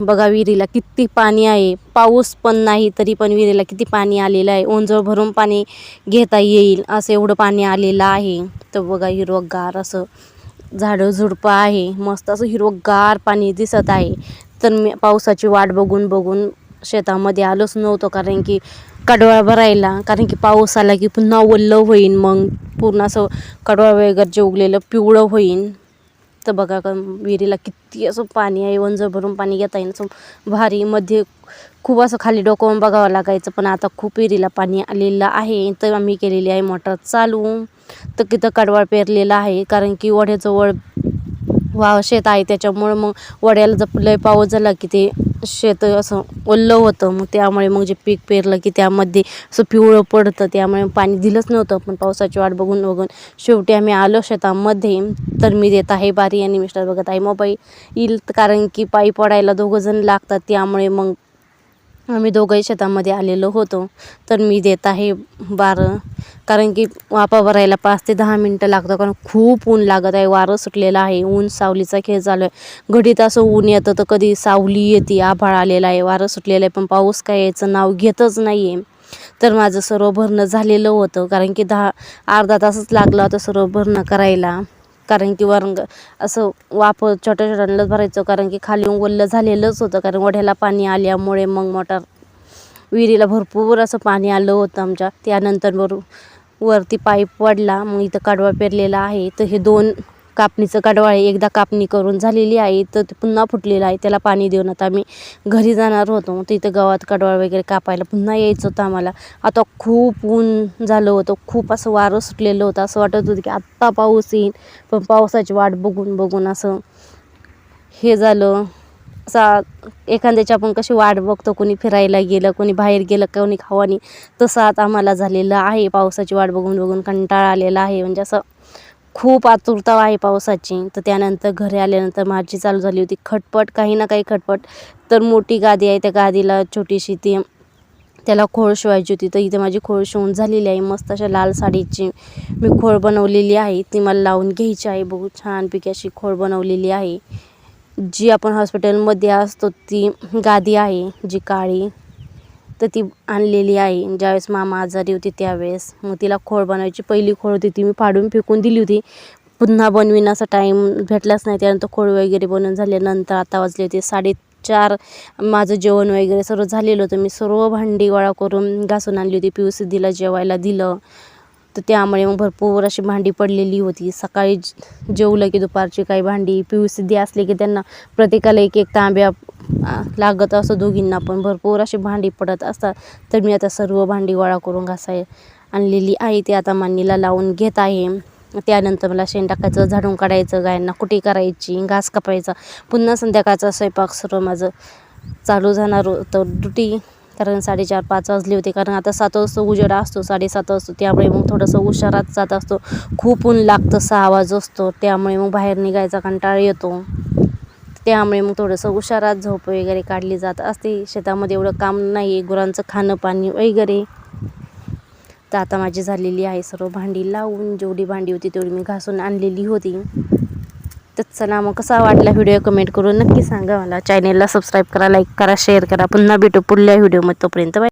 बघा विहिरीला किती पाणी आहे. पाऊस पण नाही तरी पण विहिरीला किती पाणी आलेलं आहे. ओंजळ भरून पाणी घेता येईल असं एवढं पाणी आलेलं आहे. तर बघा हिरवंगार असं झाडं झुडपं आहे. मस्त असं हिरवंगार पाणी दिसत आहे. तर मी पावसाची वाट बघून बघून शेतामध्ये आलोच नव्हतो कारण की कडवळ भरायला कारण की पाऊस आला की पुन्हा ओल्लं होईन. मग पूर्ण असं कडवळ वगैरे जे उगलेलं पिवळं होईन. तर बघा का विहिरीला किती असं पाणी आहे वंजर भरून पाणी घेता येईल. असं भारी मध्ये खूप असं खाली डोकावून बघावं लागायचं पण आता खूप विहिरीला पाणी आलेलं आहे. तर आम्ही केलेली आहे मोटर चालू. तर तिथं कडवाळ पेरलेला आहे कारण की ओढ्याजवळ वा शेत आहे. त्याच्यामुळं मग वड्याला जर लय पाऊस झाला की ते शेत असं ओल्लं होतं. मग त्यामुळे मग जे पीक पेरलं की त्यामध्ये असं पिवळं पडतं. त्यामुळे पाणी दिलंच नव्हतं. पण पावसाची वाट बघून बघून शेवटी आम्ही आलो शेतामध्ये. तर मी देत आहे बारी आणि मिस्टर बघत आहे मोबाईल. येईल कारण की पायी पडायला दोघंजण लागतात. त्यामुळे मग आम्ही दोघंही शेतामध्ये आलेलो होतो. तर मी देत आहे बारं. कारण की वापा भरायला पाच ते दहा मिनटं लागतं कारण खूप ऊन लागत आहे वारं सुटलेलं आहे ऊन सावलीचा खेळ चालू आहे. घडीत असं ऊन येतं तर कधी सावली येते आभाळ आलेला आहे वारं सुटलेलं आहे पण पाऊस काय यायचं नाव घेतच नाही आहे तर माझं सर्व भरणं झालेलं होतं कारण की दहा अर्धा तासच लागला होता सर्व भरणं करायला. कारण की वरंग असं वाप छोट्या छोट्यांनाच भरायचं कारण की खाली ओलं झालेलंच होतं कारण ओढ्याला पाणी आल्यामुळे मग मोटार विहिरीला भरपूर असं पाणी आलं होतं आमच्या. त्यानंतर वर वरती पाईप पडला मग इथं कडवा पेरलेला आहे. तर हे दोन कापणीचं कडवा आहे. एकदा कापणी करून झालेली आहे. तर ते पुन्हा फुटलेलं आहे. त्याला पाणी देऊन आता आम्ही घरी जाणार होतो. तर इथं गावात कडवा वगैरे कापायला पुन्हा यायचं होतं आम्हाला. आता खूप ऊन झालं होतं. खूप असं वारं सुटलेलं होतं. असं वाटत होतं की आत्ता पाऊस येईल. पण पावसाची वाट बघून बघून असं हे झालं. असा एखाद्याची आपण कशी वाट बघतो कोणी फिरायला गेलं कोणी बाहेर गेलं कोणी खावानी तसं आता आम्हाला झालेलं आहे. पावसाची वाट बघून बघून कंटाळा आलेला आहे. म्हणजे असं खूप आतुरता आहे पावसाची. तर त्यानंतर घरी आल्यानंतर माझी चालू झाली होती खटपट काही ना काही खटपट. तर मोठी गादी आहे त्या गादीला छोटीशी ती त्याला खोळ शिवायची होती. तर इथे माझी खोळ शिवून झालेली आहे. मस्त अशा लाल साडीची मी खोळ बनवलेली आहे. ती मला लावून घ्यायची आहे. बघू छानपैकी अशी खोळ बनवलेली आहे. जी आपण हॉस्पिटलमध्ये असतो ती गादी आहे जी काळी तर ती आणलेली आहे. ज्यावेळेस मामा आजारी होती त्यावेळेस मग तिला खोळ बनवायची. पहिली खोळ होती ती मी फाडून फेकून दिली होती. पुन्हा बनविण्याचा टाईम भेटलाच नाही. त्यानंतर खोळ वगैरे बनवून झाल्यानंतर आता वाजले होते साडेचार. माझं जेवण वगैरे सर्व झालेलं होतं. मी सर्व भांडी गोळा करून घासून आणली होती. पी यू दिला जेवायला दिलं. तर त्यामुळे मग भरपूर अशी भांडी पडलेली होती. सकाळी जेवलं की दुपारची काही भांडी पी यू असली की त्यांना प्रत्येकाला एक एक तांब्या लागत असं दोघींना पण भरपूर अशी भांडी पडत असतात. तर मी आता सर्व भांडी गोळा करून घासाय आणलेली आहे. ती आता मांडणीला लावून घेत आहे. त्यानंतर मला शेण टाकायचं झाडून काढायचं गायांना कुटी करायची घास कापायचा. पुन्हा संध्याकाळचा स्वयंपाक सर्व माझं चालू जाणार होतं ड्युटी. कारण साडेचार पाच वाजले होते. कारण आता सात वाजता उजेडा असतो साडेसात वाजतो. त्यामुळे मग थोडंसं उशारात जात असतो. खूप ऊन लागतं सहा आवाज असतो. त्यामुळे मग बाहेर निघायचा कंटाळा येतो. त्यामुळे मग थोडंसं उशारात झोप वगैरे काढली जात असते. शेतामध्ये एवढं काम नाही आहे गुरांचं खाणं पाणी वगैरे. तर आता माझी झालेली आहे सर्व भांडी लावून. जेवढी भांडी होती तेवढी मी घासून आणलेली होती. तर चला मग कसा वाटला व्हिडिओ कमेंट करून नक्की सांगा मला. चॅनेलला सबस्क्राईब करा लाईक करा शेअर करा. पुन्हा भेटू पुढल्या व्हिडिओमध्ये तोपर्यंत. बाय